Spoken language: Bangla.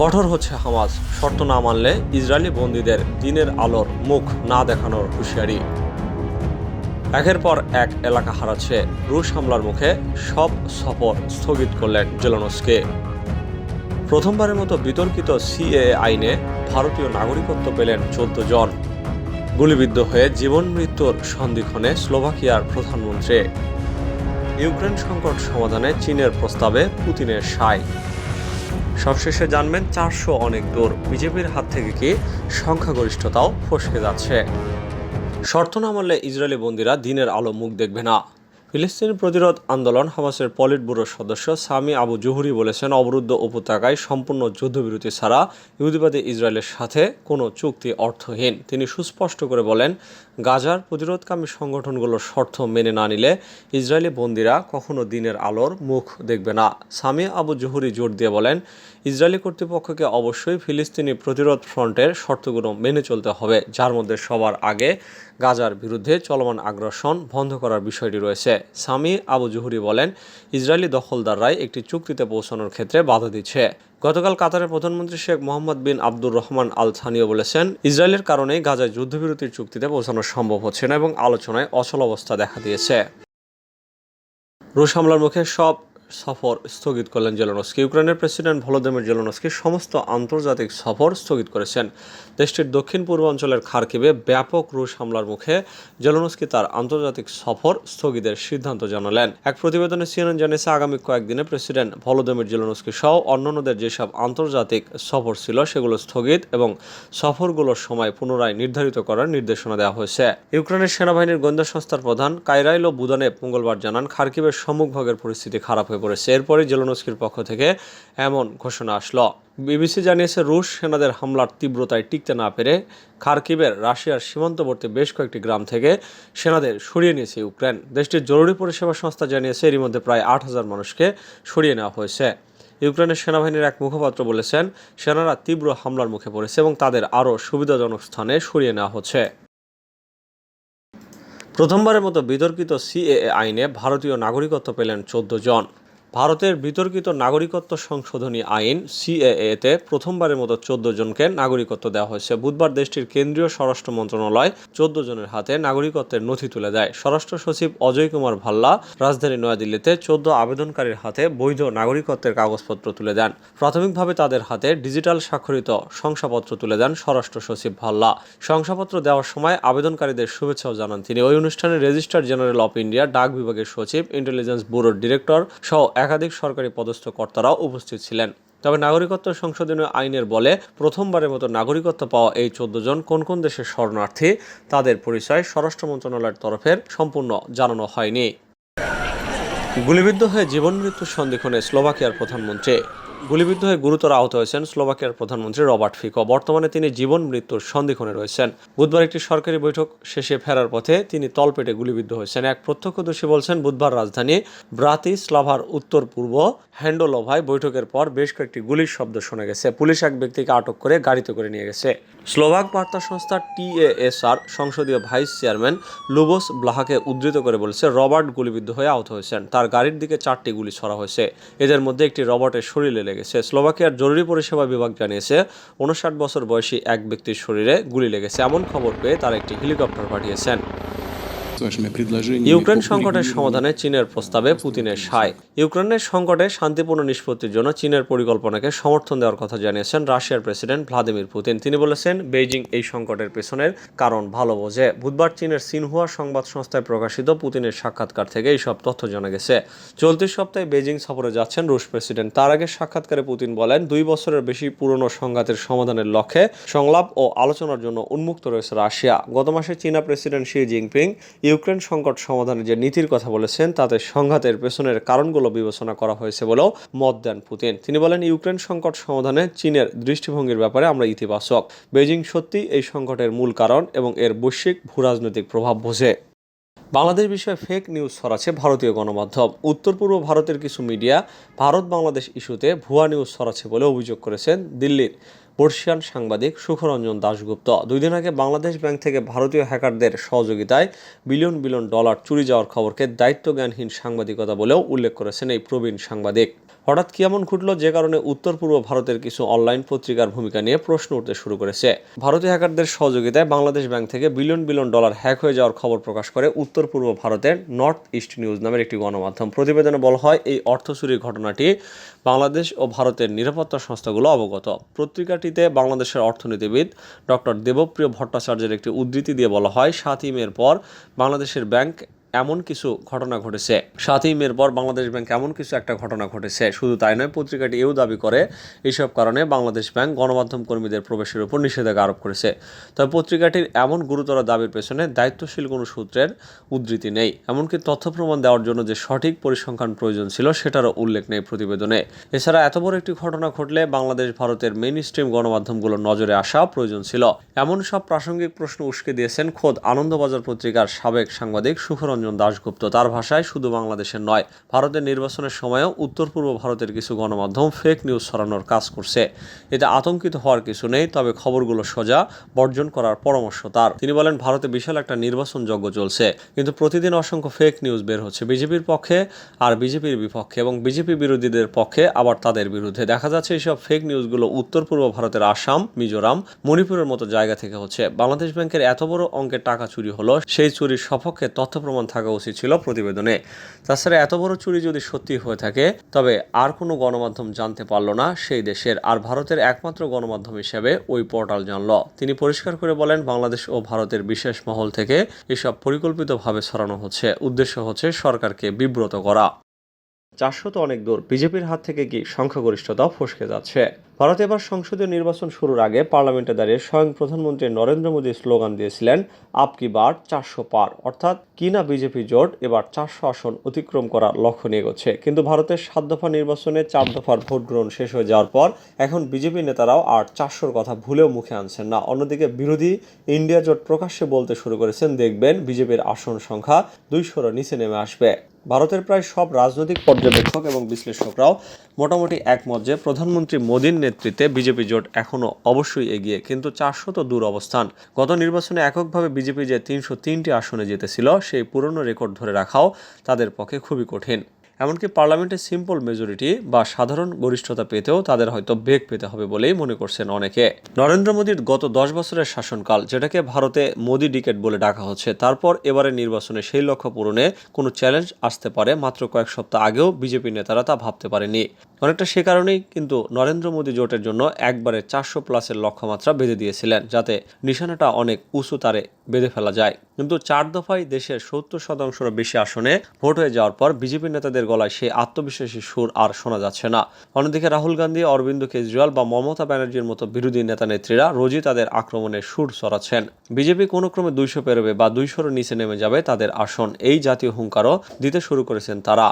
কঠোর হচ্ছে হামাস। শর্ত না মানলে ইসরায়েলি বন্দীদের দিনের আলোর মুখ না দেখানোর হুঁশিয়ারি। একের পর এক এলাকা হারাচ্ছে। রুশ হামলার মুখে সব সফর স্থগিত করলেন জেলনসকে। প্রথমবারের মতো বিতর্কিত সিএ আইনে ভারতীয় নাগরিকত্ব পেলেন চোদ্দ জন। গুলিবিদ্ধ হয়ে জীবন মৃত্যুর সন্ধিক্ষণে স্লোভাকিয়ার প্রধানমন্ত্রী। ইউক্রেন সংকট সমাধানে চীনের প্রস্তাবে পুতিনের সায়। সবশেষে জানবেন চারশো অনেক দূর বিজেপির হাত থেকে কি সংখ্যাগরিষ্ঠতাও ফসকে যাচ্ছে। শর্ত না মানলে ইসরায়েলি বন্দীরা দিনের আলো মুখ দেখবে না। ফিলিস্তিনি প্রতিরোধ আন্দোলন হামাসের পলিট ব্যুরোর সদস্য সামি আবু জুহুরি বলেছেন, অবরুদ্ধ উপত্যকায় সম্পূর্ণ যুদ্ধবিরতি ছাড়া ইহুদিবাদী ইসরায়েলের সাথে কোনো চুক্তি অর্থহীন। তিনি সুস্পষ্ট করে বলেন গাজার প্রতিরোধকামী সংগঠনগুলোর শর্ত মেনে না নিলে ইসরায়েলি বন্দীরা কখনো দিনের আলোর মুখ দেখবে না। সামি আবু জুহুরি জোর দিয়ে বলেন, ইসরায়েলি কর্তৃপক্ষকে অবশ্যই ফিলিস্তিনি প্রতিরোধ ফ্রন্টের শর্তগুলো মেনে চলতে হবে, যার মধ্যে সবার আগে গাজার বিরুদ্ধে চলমান আগ্রাসন বন্ধ করার বিষয়টি রয়েছে। সামি আবু জুহুরি বলেন, ইসরায়েলি দখলদাররাই একটি চুক্তিতে পৌঁছানোর ক্ষেত্রে বাধা দিচ্ছে। গতকাল কাতারের প্রধানমন্ত্রী শেখ মোহাম্মদ বিন আব্দুর রহমান আল থানিও বলেছেন, ইসরায়েলের কারণে গাজায় যুদ্ধবিরতির চুক্তিতে পৌঁছানো সম্ভব হচ্ছে না এবং আলোচনায় অচল অবস্থা দেখা দিয়েছে। রুশ হামলার মুখে সব সফর স্থগিত করলেন জেলনস্কি। ইউক্রেনের প্রেসিডেন্ট ভলোদিমির জেলনস্কি সমস্ত আন্তর্জাতিক সফর স্থগিত করেছেন। দেশটির দক্ষিণ পূর্বাঞ্চলের খার্কিবে ব্যাপক রুশ হামলার মুখে জেলনস্কি তার আন্তর্জাতিক সফর স্থগিতের সিদ্ধান্ত জানালেন। এক প্রতিবেদনে সিএনএন জানিয়েছে, আগামী কয়েকদিনে প্রেসিডেন্ট ভলোদিমির জেলনস্কি সহ অন্যান্যদের যেসব আন্তর্জাতিক সফর ছিল সেগুলো স্থগিত এবং সফরগুলোর সময় পুনরায় নির্ধারিত করার নির্দেশনা দেওয়া হয়েছে। ইউক্রেনের সেনাবাহিনীর গোয়েন্দা সংস্থার প্রধান কাইরাইলো বুদানে মঙ্গলবার জানান খার্কিবের সম্মুখভাগের পরিস্থিতি খারাপ হয়ে পড়েছে এরপরই জেলনস্কির পক্ষ থেকে এমন ঘোষণা আসলো। বিবিসি জানিয়েছে, রুশ সেনাদের হামলার তীব্রতায় টিকতে না পেরে খার্কিবের রাশিয়ার সীমান্তবর্তী বেশ কয়েকটি গ্রাম থেকে সেনাদের সরিয়ে নিয়েছে ইউক্রেন। দেশটির জরুরি পরিষেবা সংস্থা জানিয়েছে, এরই মধ্যে প্রায় আট হাজার মানুষকে সরিয়ে নেওয়া হয়েছে। ইউক্রেনের সেনাবাহিনীর এক মুখপাত্র বলেছেন, সেনারা তীব্র হামলার মুখে পড়েছে এবং তাদের আরও সুবিধাজনক স্থানে সরিয়ে নেওয়া হচ্ছে। প্রথমবারের মতো বিতর্কিত সিএএ আইনে ভারতীয় নাগরিকত্ব পেলেন চোদ্দ জন। ভারতের বিতর্কিত নাগরিকত্ব সংশোধনী আইন সিএএতে প্রথমবারের মতো চোদ্দ জনকে নাগরিকত্ব দেওয়া হয়েছে। বুধবার দেশটির কেন্দ্রীয় স্বরাষ্ট্র মন্ত্রণালয় চোদ্দ জনের হাতে নাগরিকত্বের নথি তুলে দেয়। স্বরাষ্ট্র সচিব অজয় কুমার ভাল্লা রাজধানী নয়াদিল্লিতে চোদ্দ আবেদনকারীর হাতে বৈধ নাগরিকত্বের কাগজপত্র তুলে দেন। প্রাথমিকভাবে তাদের হাতে ডিজিটাল স্বাক্ষরিত শংসাপত্র তুলে দেন স্বরাষ্ট্র সচিব ভাল্লা। শংসাপত্র দেওয়ার সময় আবেদনকারীদের শুভেচ্ছাও জানান তিনি। ওই অনুষ্ঠানে রেজিস্ট্রার জেনারেল অফ ইন্ডিয়া, ডাক বিভাগের সচিব, ইন্টেলিজেন্স ব্যুরোর ডিরেক্টর সহ একাধিক সরকারি পদস্থ কর্তারাও উপস্থিত ছিলেন। তবে নাগরিকত্ব সংশোধনী আইনের বলে প্রথমবারের মতো নাগরিকত্ব পাওয়া এই চোদ্দ জন কোন কোন দেশের শরণার্থী তাদের পরিচয় স্বরাষ্ট্র মন্ত্রণালয়ের তরফের সম্পূর্ণ জানানো হয়নি। গুলিবিদ্ধ হয়ে জীবন মৃত্যুর সন্ধিক্ষণে স্লোভাকিয়ার প্রধানমন্ত্রী গুলিবিদ্ধ হয়ে গুরুতর আহত হয়েছেন স্লোভাকিয়ার প্রধানমন্ত্রী রবার্ট ফিকো। বর্তমানে তিনি জীবন, মৃত্যুর সন্ধিক্ষণে রয়েছেন। বুধবার একটি সরকারি বৈঠক শেষে ফেরার পথে তিনি তলপেটে গুলিবিদ্ধ হয়েছেন। এক প্রত্যক্ষদর্শী বলছেন, বুধবার রাজধানী ব্রাতি স্লাভার উত্তর পূর্ব হ্যান্ডোলোভায় বৈঠকের পর বেশ কয়েকটি গুলির শব্দ শোনা গেছে। পুলিশ এক ব্যক্তিকে আটক করে গাড়িতে করে নিয়ে গেছে। স্লোভাক বার্তা সংস্থা টিএএসআর সংসদীয় ভাইস চেয়ারম্যান লুবোস ব্লাহাকে উদ্ধৃত করে বলেছে, রবার্ট গুলিবিদ্ধ হয়ে আহত হয়েছেন। তার গাড়ির দিকে চারটি গুলি ছড়া হয়েছে। এদের মধ্যে একটি রবার্টের শরীরে লেগেছে। স্লোভাকিয়ার জরুরি পরিষেবা বিভাগ জানিয়েছে, উনষাট বছর বয়সী এক ব্যক্তির শরীরে গুলি লেগেছে। এমন খবর পেয়ে তার একটি হেলিকপ্টার পাঠিয়েছেন। ইউক্রেন সংকটের সমাধানে চীনের প্রস্তাবে পুতিনের সায়। ইউক্রেনের সংকটে শান্তিপূর্ণ নিষ্পত্তির জন্য চীনের পরিকল্পনাকে সমর্থন দেওয়ার কথা জানিয়েছেন রাশিয়ার প্রেসিডেন্ট ভ্লাদিমির পুতিন। তিনি বলেছেন বেইজিং এই সংকটের পেছনের কারণ ভালো বোঝে। বুধবার চীনের সিনহুয়া সংবাদ সংস্থায় প্রকাশিত পুতিনের সাক্ষাৎকার থেকে এইসব তথ্য জানা গেছে। চলতি সপ্তাহে বেজিং সফরে যাচ্ছেন রুশ প্রেসিডেন্ট। তার আগে সাক্ষাৎকারে পুতিন বলেন দুই বছরের বেশি পুরনো সংঘাতের সমাধানের লক্ষ্যে সংলাপ ও আলোচনার জন্য উন্মুক্ত রয়েছে রাশিয়া। গত মাসে চীনা প্রেসিডেন্ট শি জিনপিং ইউক্রেন সংকট সমাধানের যে নীতির কথা বলেছেন, তাতে সংঘাতের পেছনের কারণগুলো বিবেচনা করা হয়েছে বলেও মত দেন পুতিন। তিনি বলেন, ইউক্রেন সংকট সমাধানে চীনের দৃষ্টিভঙ্গির ব্যাপারে আমরা ইতিবাচক। বেজিং সত্যি এই সংকটের মূল কারণ এবং এর বৈশ্বিক ভূরাজনৈতিক প্রভাব বোঝে। বাংলাদেশ বিষয়ে ফেক নিউজ ছড়াচ্ছে ভারতীয় গণমাধ্যম। উত্তর পূর্ব ভারতের কিছু মিডিয়া ভারত বাংলাদেশ ইস্যুতে ভুয়া নিউজ ছড়াচ্ছে বলে অভিযোগ করেছেন দিল্লির বর্ষিয়ান সাংবাদিক সুখরঞ্জন দাশগুপ্ত। দুই দিন আগে বাংলাদেশ ব্যাংক থেকে ভারতীয় হ্যাকারদের সহযোগিতায় বিলিয়ন বিলিয়ন ডলার চুরি যাওয়ার খবরকে দায়িত্বজ্ঞানহীন সাংবাদিকতা বলেও উল্লেখ করেছেন এই প্রবীণ সাংবাদিক। হঠাৎ কি এমন ঘটলো যে কারণে উত্তর পূর্ব ভারতের কিছু অনলাইন পত্রিকার ভূমিকা নিয়ে প্রশ্ন উঠতে শুরু করেছে? ভারতীয় হ্যাকারদের সহযোগিতায় বাংলাদেশ ব্যাংক থেকে বিলিয়ন বিলিয়ন ডলার হ্যাক হয়ে যাওয়ার খবর প্রকাশ করে উত্তর পূর্ব ভারতের নর্থ ইস্ট নিউজ নামের একটি গণমাধ্যম। প্রতিবেদনে বলা হয়, এই অর্থ চুরির ঘটনাটি বাংলাদেশ ও ভারতের নিরাপত্তা সংস্থাগুলো অবগত। পত্রিকাটিতে বাংলাদেশের অর্থনীতিবিদ ডক্টর দেবপ্রিয় ভট্টাচার্যের একটি উদ্ধৃতি দিয়ে বলা হয়, সাতই মের পর বাংলাদেশের ব্যাংক এমন কিছু ঘটনা ঘটেছে। সাতই মের পর বাংলাদেশ ব্যাংক এমন কিছু একটা ঘটনা ঘটেছে। শুধু তাই নয়, পত্রিকাটি এও দাবি করে এইসব কারণে বাংলাদেশ ব্যাংক গণমাধ্যম কর্মীদের প্রবেশের উপর নিষেধাজ্ঞা আরোপ করেছে। তবে পত্রিকাটির এমন গুরুতর দাবির পেছনে দায়িত্বশীল কোনো সূত্রের উদ্ধৃতি নেই। এমনকি তথ্য প্রমাণ দেওয়ার জন্য যে সঠিক পরিসংখ্যান প্রয়োজন ছিল, সেটারও উল্লেখ নেই প্রতিবেদনে। এছাড়া এত বড় একটি ঘটনা ঘটলে বাংলাদেশ, ভারতের মেইন স্ট্রিম গণমাধ্যমগুলোর নজরে আসা প্রয়োজন ছিল। এমন সব প্রাসঙ্গিক প্রশ্ন উস্কে দিয়েছেন খোদ আনন্দবাজার পত্রিকার সাবেক সাংবাদিক সুখরঞ্জন দাশগুপ্ত তার ভাষায় শুধু বাংলাদেশের নয়, ভারতের নির্বাচনের সময়ও উত্তর পূর্ব ভারতের কিছু গণমাধ্যম ফেক নিউজ ছড়ানোর কাজ করছে। এতে আতঙ্কিত হওয়ার কিছু নেই, তবে খবরগুলো সোজা বর্জন করার পরামর্শ তার। তিনি বলেন, ভারতে বিশাল একটা নির্বাচন যজ্ঞ চলছে, কিন্তু প্রতিদিন অসংখ্য ফেক নিউজ বের হচ্ছে বিজেপির পক্ষে আর বিজেপির বিপক্ষে এবং বিজেপি বিরোধীদের পক্ষে আবার তাদের বিরুদ্ধে। দেখা যাচ্ছে এইসব ফেক নিউজগুলো উত্তর পূর্ব ভারতের আসাম, মিজোরাম, মণিপুরের মতো জায়গা থেকে হচ্ছে। বাংলাদেশ ব্যাংকের এত বড় অঙ্কের টাকা চুরি হলো, সেই চুরির সপক্ষে তথ্য প্রমাণ থাকা উচিত ছিল প্রতিবেদনে। তাছাড়া এত বড় চুরি যদি সত্যি হয়ে থাকে, তবে আর কোনো গণমাধ্যম জানতে পারল না সেই দেশের। আর ভারতের একমাত্র গণমাধ্যম হিসেবে ওই পোর্টাল জানল। তিনি পরিষ্কার করে বলেন, বাংলাদেশ ও ভারতের বিশেষ মহল থেকে এসব পরিকল্পিতভাবে ছড়ানো হচ্ছে। উদ্দেশ্য হচ্ছে সরকারকে বিব্রত করা। চারশো তো অনেক দূর। বিজেপির হাত থেকে কি সংখ্যাগরিষ্ঠতা ফসকে যাচ্ছে? ভারতে এবার সংসদীয় নির্বাচন শুরুর আগে পার্লামেন্টে দাঁড়িয়ে স্বয়ং প্রধানমন্ত্রী নরেন্দ্র মোদী স্লোগান দিয়েছিলেন, আপ কি বার চারশো পার। অর্থাৎ, কি না বিজেপি জোট, এবার চারশো আসন অতিক্রম করার লক্ষ্য নিয়ে এগোচ্ছে। কিন্তু ভারতের সাত দফা নির্বাচনে চার দফার ভোট গ্রহণ শেষ হয়ে যাওয়ার পর, এখন বিজেপি নেতারাও আর চারশোর কথা ভুলেও মুখে আনছেন না। অন্যদিকে বিরোধী ইন্ডিয়া জোট প্রকাশ্যে বলতে শুরু করেছেন, দেখবেন বিজেপির আসন সংখ্যা দুইশোর নিচে নেমে আসবে। ভারতের প্রায় সব রাজনৈতিক পর্যবেক্ষক এবং বিশ্লেষকরাও মোটামুটি একমত যে প্রধানমন্ত্রী মোদীর নেতৃত্বে বিজেপি জোট এখনও অবশ্যই এগিয়ে, কিন্তু চারশো তো দূর অবস্থান। গত নির্বাচনে এককভাবে বিজেপি যে তিনশো তিনটি আসনে জিতেছিল, সেই পুরনো রেকর্ড ধরে রাখাও তাদের পক্ষে খুবই কঠিন। এমনকি পার্লামেন্টে সিম্পল মেজরিটি বা সাধারণ গরিষ্ঠতা পেতেও তাদের হয়তো বেগ পেতে হবে বলেই মনে করছেন অনেকে। নরেন্দ্র মোদীর গত দশ বছরের শাসনকাল, যেটাকে ভারতে মোদি ডিকেট বলে ডাকা হচ্ছে, তারপর এবারে নির্বাচনে সেই লক্ষ্য পূরণে কোনো চ্যালেঞ্জ আসতে পারে মাত্র কয়েক সপ্তাহ আগেও বিজেপি নেতারা তা ভাবতে পারেনি। অনেকটা সে কারণেই কিন্তু নরেন্দ্র মোদী জোটের জন্য একবারে চারশো প্লাসের লক্ষ্যমাত্রা বেঁধে দিয়েছিলেন, যাতে নিশানাটা অনেক উঁচু তারে বেঁধে ফেলা যায়। কিন্তু চার দফায় দেশের সত্তর শতাংশেরও বেশি আসনে ভোট হয়ে যাওয়ার পর বিজেপি নেতাদের গলায় সেই আত্মবিশ্বাসী সুর আর শোনা যাচ্ছে না। অন্যদিকে রাহুল গান্ধী, অরবিন্দ কেজরিওয়াল বা মমতা ব্যানার্জির মতো বিরোধী নেতা নেত্রীরা রোজই তাদের আক্রমণের সুর চড়াচ্ছেন। বিজেপি কোনো ক্রমে দুইশো পেরোবে বা দুইশোর নিচে নেমে যাবে তাদের আসন। এই জাতীয় হুঙ্কারও দিতে শুরু করেছেন তারা।